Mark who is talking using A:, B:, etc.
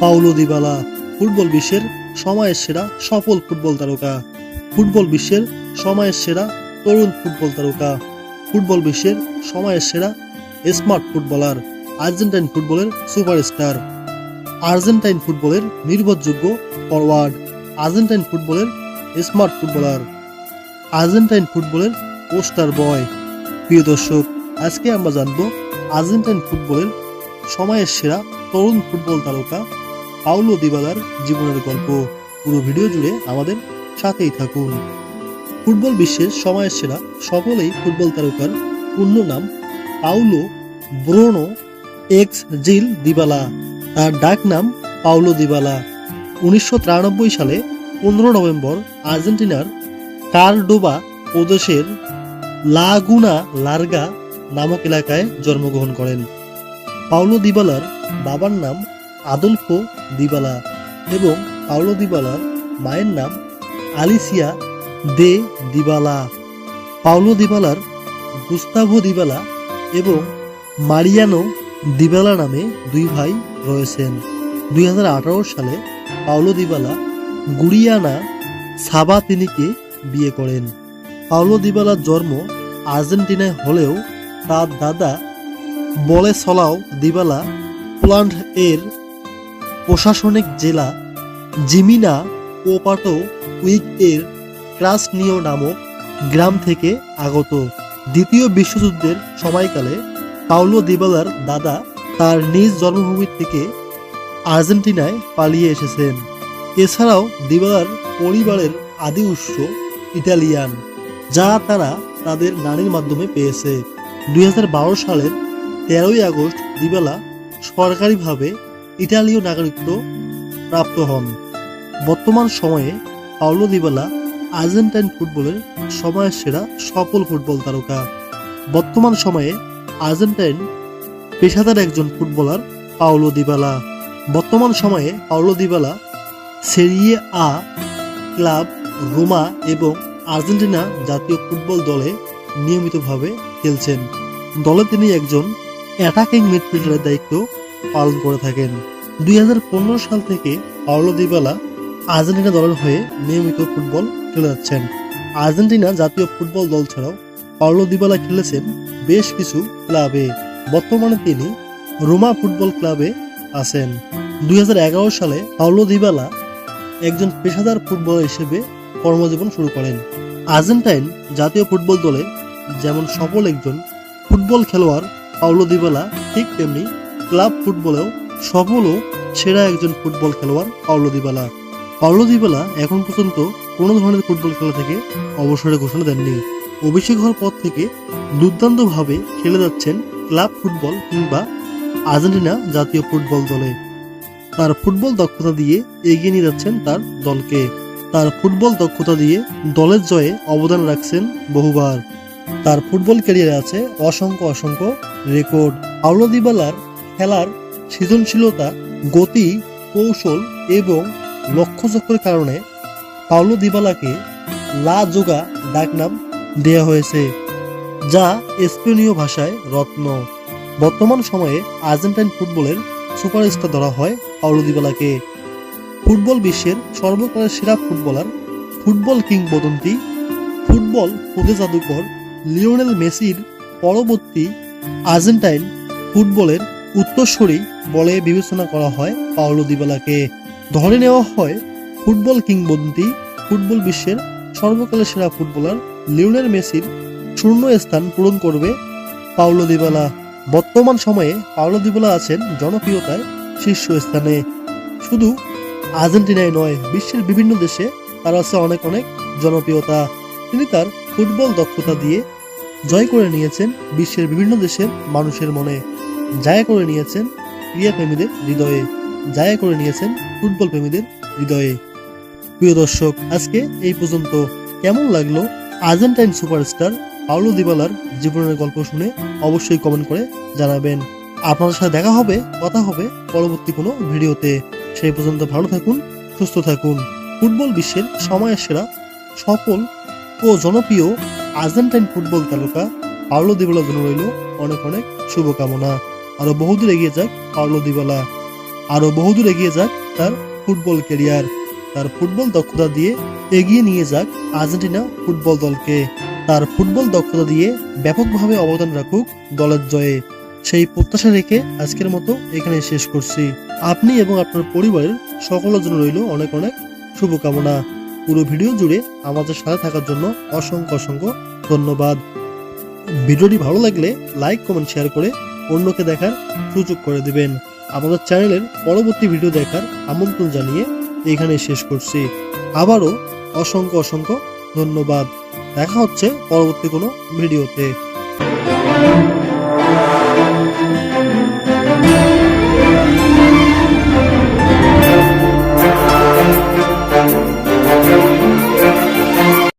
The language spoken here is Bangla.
A: পাউলো দিবালা, ফুটবল বিশ্বের সময়ের সেরা সফল ফুটবল তারকা। ফুটবল বিশ্বের সময়ের সেরা তরুণ ফুটবল তারকা। ফুটবল বিশ্বের সময়ের সেরা স্মার্ট ফুটবলার, আর্জেন্টাইন ফুটবলের সুপারস্টার। আর্জেন্টাইন ফুটবলের নির্ভরযোগ্য ফরওয়ার্ড, আর্জেন্টাইন ফুটবলের স্মার্ট ফুটবলার, আর্জেন্টাইন ফুটবলের পোস্টার বয়। প্রিয় দর্শক, আজকে আমরা জানব আর্জেন্টাইন ফুটবলের সময়ের সেরা তরুণ ফুটবল তারকা পাউলো দিবালার জীবনের গল্প। পুরো ভিডিও জুড়ে আমাদের সাথেই থাকুন। ফুটবল বিশ্বের সময়ের সেরা সকলেই ফুটবল তারকার পূর্ণ নাম Paulo Bruno Exequiel Dybala. তার ডাক নাম পাউলো দিবালা। উনিশশো তিরানব্বই সালে পনেরো নভেম্বর আর্জেন্টিনার কারডোবা প্রদেশের লাগুনা লার্গা নামক এলাকায় জন্মগ্রহণ করেন। পাউলো দিবালার বাবার নাম আদলফো দিবালা এবং পাওলো দিবালার মায়ের নাম আলিসিয়া দে দিবালা। পাউলো দিবালার গুস্তাভো দিবালা এবং মারিয়ানো দিবালা নামে দুই ভাই রয়েছেন। দুই হাজার আঠারো সালে পাউলো দিবালা গুরিয়ানা সাবাতিনিকে বিয়ে করেন। পাওলো দিবালার জন্ম আর্জেন্টিনায় হলেও তার দাদা বলে সলাও দিবালা পোল্যান্ড এর প্রশাসনিক জেলা জিমিনা ওপাটো উইক এর ক্রাসনিও নামক গ্রাম থেকে আগত দ্বিতীয় বিশ্বযুদ্ধের সময়কালে পাউলো দিবালার দাদা তার নিজ জন্মভূমি থেকে আর্জেন্টিনায় পালিয়ে এসেছেন। এছাড়াও দিবালার পরিবারের আদি উৎস ইটালিয়ান যা তারা তাদের নানির মাধ্যমে পেয়েছে। দু হাজার বারো সালের তেরোই আগস্ট দিবালা সরকারিভাবে ইটালীয় নাগরিকত্ব প্রাপ্ত হন। বর্তমান সময়ে পাউলো দিবালা আর্জেন্টাইন ফুটবলের সময়ের সেরা সফল ফুটবল তারকা। বর্তমান সময়ে আর্জেন্টাইন পেশাদার একজন ফুটবলার পাওলো দিবালা। বর্তমান সময়ে Paulo Dybala Serie A club Roma এবং আর্জেন্টিনা জাতীয় ফুটবল দলে নিয়মিতভাবে খেলছেন। দলে তিনি একজন অ্যাটাকিং মিডফিল্ডারের দায়িত্ব পালন করে থাকেন। দুই হাজার পনেরো সাল থেকে পাওলো দিবালা আর্জেন্টিনা দলের হয়ে নিয়মিত ফুটবল খেলে যাচ্ছেন। আর্জেন্টিনা জাতীয় ফুটবল দল ছাড়াও পাওলো দিবালা খেলেছেন বেশ কিছু ক্লাবে। বর্তমানে তিনি রোমা ফুটবল ক্লাবে আছেন। দুই হাজার এগারো সালে পাওলো দিবালা একজন পেশাদার ফুটবলার হিসেবে কর্মজীবন শুরু করেন। আর্জেন্টাইন জাতীয় ফুটবল দলে যেমন সফল একজন ফুটবল খেলোয়াড় পাউলো দিবালা, ঠিক তেমনি ক্লাব ফুটবলেও সফল ও সেরা একজন ফুটবল খেলোয়াড় পাউলো দিবালা। পাউলো দিবালা এখন পর্যন্ত কোনো ধরনের ফুটবল খেলা থেকে অবসরের ঘোষণা দেননি। অভিষেক হওয়ার পর থেকে দুর্দান্তভাবে খেলে যাচ্ছেন ক্লাব ফুটবল কিংবা আর্জেন্টিনা জাতীয় ফুটবল দলে। তার ফুটবল দক্ষতা দিয়ে এগিয়ে নিয়ে যাচ্ছেন তার দলকে। তার ফুটবল দক্ষতা দিয়ে দলের জয়ে অবদান রাখছেন বহুবার। তার ফুটবল ক্যারিয়ারে আছে অসংখ্য অসংখ্য রেকর্ড। পাউলো দিবালার খেলার সৃজনশীলতা, গতি, কৌশল এবং লক্ষ্যচক্রের কারণে পাউলো দিবালাকে লা যোগা ডাকনাম দেয়া হয়েছে, যা স্পেনীয় ভাষায় রত্ন। বর্তমান সময়ে আর্জেন্টাইন ফুটবলের সুপারস্টার ধরা হয় পাউলো দিবালাকে। ফুটবল বিশ্বের সর্বকালের সেরা ফুটবলার, ফুটবল কিংবদন্তি, ফুটবল খুদে জাদুকর লিওনেল মেসির পরবর্তী আর্জেন্টাইন ফুটবলের উত্তরসূরি বলে বিবেচনা করা হয় পাওলো দিবালাকে। ধরে নেওয়া হয়, ফুটবল কিংবদন্তি ফুটবল বিশ্বের সর্বকালের সেরা ফুটবলার লিওনেল মেসির শূন্য স্থান পূরণ করবে পাওলো দিবালা। বর্তমান সময়ে পাওলো দিবালা আছেন জনপ্রিয়তায় শীর্ষ স্থানে শুধু আর্জেন্টিনায় নয়, বিশ্বের বিভিন্ন দেশে তার আছে অনেক অনেক জনপ্রিয়তা। তিনি তার ফুটবল দক্ষতা দিয়ে জয় করে নিয়েছেন বিশ্বের বিভিন্ন দেশের মানুষের মনে। জায় করে নিয়েছেন ক্রীড়া প্রেমীদের হৃদয়ে, জায় করে নিয়েছেন ফুটবল প্রেমীদের হৃদয়ে। প্রিয় দর্শক, আজকে এই পর্যন্ত। কেমন লাগল আর্জেন্টাইন সুপারস্টার পাউলো দিবালার জীবনের গল্প শুনে অবশ্যই কমেন্ট করে জানাবেন। আপনাদের সাথে দেখা হবে, কথা হবে পরবর্তী কোনো ভিডিওতে। সেই পর্যন্ত ভালো থাকুন, সুস্থ থাকুন। ফুটবল বিশ্বের সময়ের সেরা সফল ও জনপ্রিয় আর্জেন্টাইন ফুটবল তারকা পাওলো দিবালার জন্য রইল অনেক অনেক শুভকামনা। আরও বহুদূর এগিয়ে যাক পাওলো দিবালা। আরও বহুদূর এগিয়ে যাক তার ফুটবল ক্যারিয়ার তার ফুটবল দক্ষতা দিয়ে এগিয়ে নিয়ে যাক আর্জেন্টিনা ফুটবল দলকে। তার ফুটবল দক্ষতা দিয়ে ব্যাপকভাবে অবদান রাখুক দলের জয়ে। সেই প্রত্যাশা রেখে আজকের মতো এখানে শেষ করছি। আপনি এবং আপনার পরিবারের সকলের জন্য রইল অনেক অনেক শুভকামনা। পুরো ভিডিও জুড়ে আমাদের সাথে থাকার জন্য অসংখ্য অসংখ্য ধন্যবাদ। ভিডিওটি ভালো লাগলে লাইক, কমেন্ট শেয়ার করে অন্যকে দেখার সুযোগ করে দিবেন। আমাদের চ্যানেলের পরবর্তী ভিডিও দেখার আমন্ত্রণ জানিয়ে এখানে শেষ করছি। আবারও অসংখ্য অসংখ্য ধন্যবাদ। দেখা হচ্ছে পরবর্তী কোনো ভিডিওতে।